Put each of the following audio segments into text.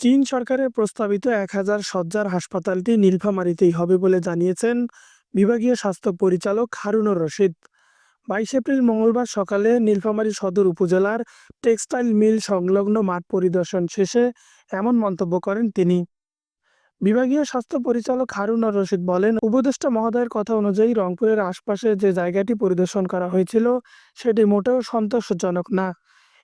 চীন সরকারের প্রস্তাবিত এক হাজার সজ্জার হাসপাতালটি নীলফামারীতেই হবে বলে জানিয়েছেন বিভাগীয় স্বাস্থ্য পরিচালক হারুনুর রশিদ। বাইশ এপ্রিল মঙ্গলবার সকালে নীলফামারী সদর উপজেলার টেক্সটাইল মিল সংলগ্ন মাঠ পরিদর্শন শেষে এমন মন্তব্য করেন তিনি। বিভাগীয় স্বাস্থ্য পরিচালক হারুনুর রশিদ বলেন, উপদেষ্টা মহোদয়ের কথা অনুযায়ী রংপুরের আশপাশে যে জায়গাটি পরিদর্শন করা হয়েছিল, সেটি মোটেও সন্তোষজনক না।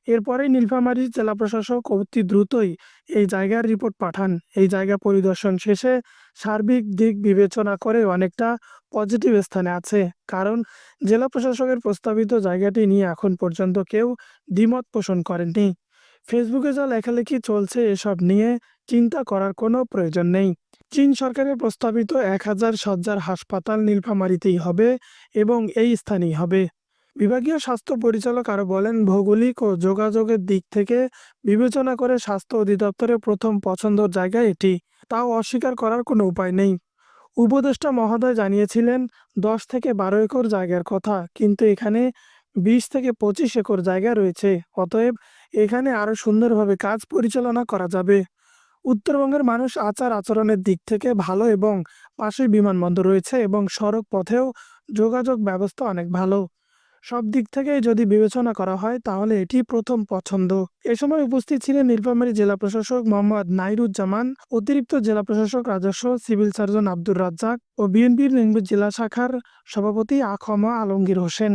এরপরেই নীলফামারী জেলা প্রশাসক অতি দ্রুতই এই জায়গার রিপোর্ট পাঠান। এই জায়গা পরিদর্শন শেষে সার্বিক দিক বিবেচনা করে অনেকটা পজিটিভ স্থানে আছে। কারণ জেলা প্রশাসকের প্রস্তাবিত জায়গাটি নিয়ে এখন পর্যন্ত কেউ দ্বিমত পোষণ করেননি। ফেসবুকে যা লেখালেখি চলছে, এসব নিয়ে চিন্তা করার কোনো প্রয়োজন নেই। চীন সরকারের প্রস্তাবিত এক হাজার সজ্জার হাসপাতাল নীলফামারীতেই হবে এবং এই স্থানেই হবে। বিভাগীয় স্বাস্থ্য পরিচালক আরও বলেন, ভৌগোলিক ও যোগাযোগের দিক থেকে বিবেচনা করে স্বাস্থ্য অধিদপ্তরের প্রথম পছন্দর জায়গা এটি। তাও অস্বীকার করার কোনো উপায় নেই। উপদেষ্টা মহোদয় জানিয়েছিলেন, দশ থেকে বারো একর জায়গার কথা, কিন্তু এখানে বিশ থেকে পঁচিশ একর জায়গা রয়েছে। অতএব এখানে আরও সুন্দরভাবে কাজ পরিচালনা করা যাবে। উত্তরবঙ্গের মানুষ আচার আচরণের দিক থেকে ভালো এবং পাশেই বিমানবন্দর রয়েছে এবং সড়ক পথেও যোগাযোগ ব্যবস্থা অনেক ভালো। সব দিক থেকে যদি বিবেচনা করা হয়, তাহলে এটি প্রথম পছন্দ। এ সময় উপস্থিত ছিলেন নীলফামারী জেলা প্রশাসক মোহাম্মদ নাইরুজ্জামান, অতিরিক্ত জেলা প্রশাসক রাজস্ব সিভিল সার্জন আব্দুর রাজ্জাক ও বিএনপির জেলা শাখার সভাপতি আখমা আলমগীর হোসেন।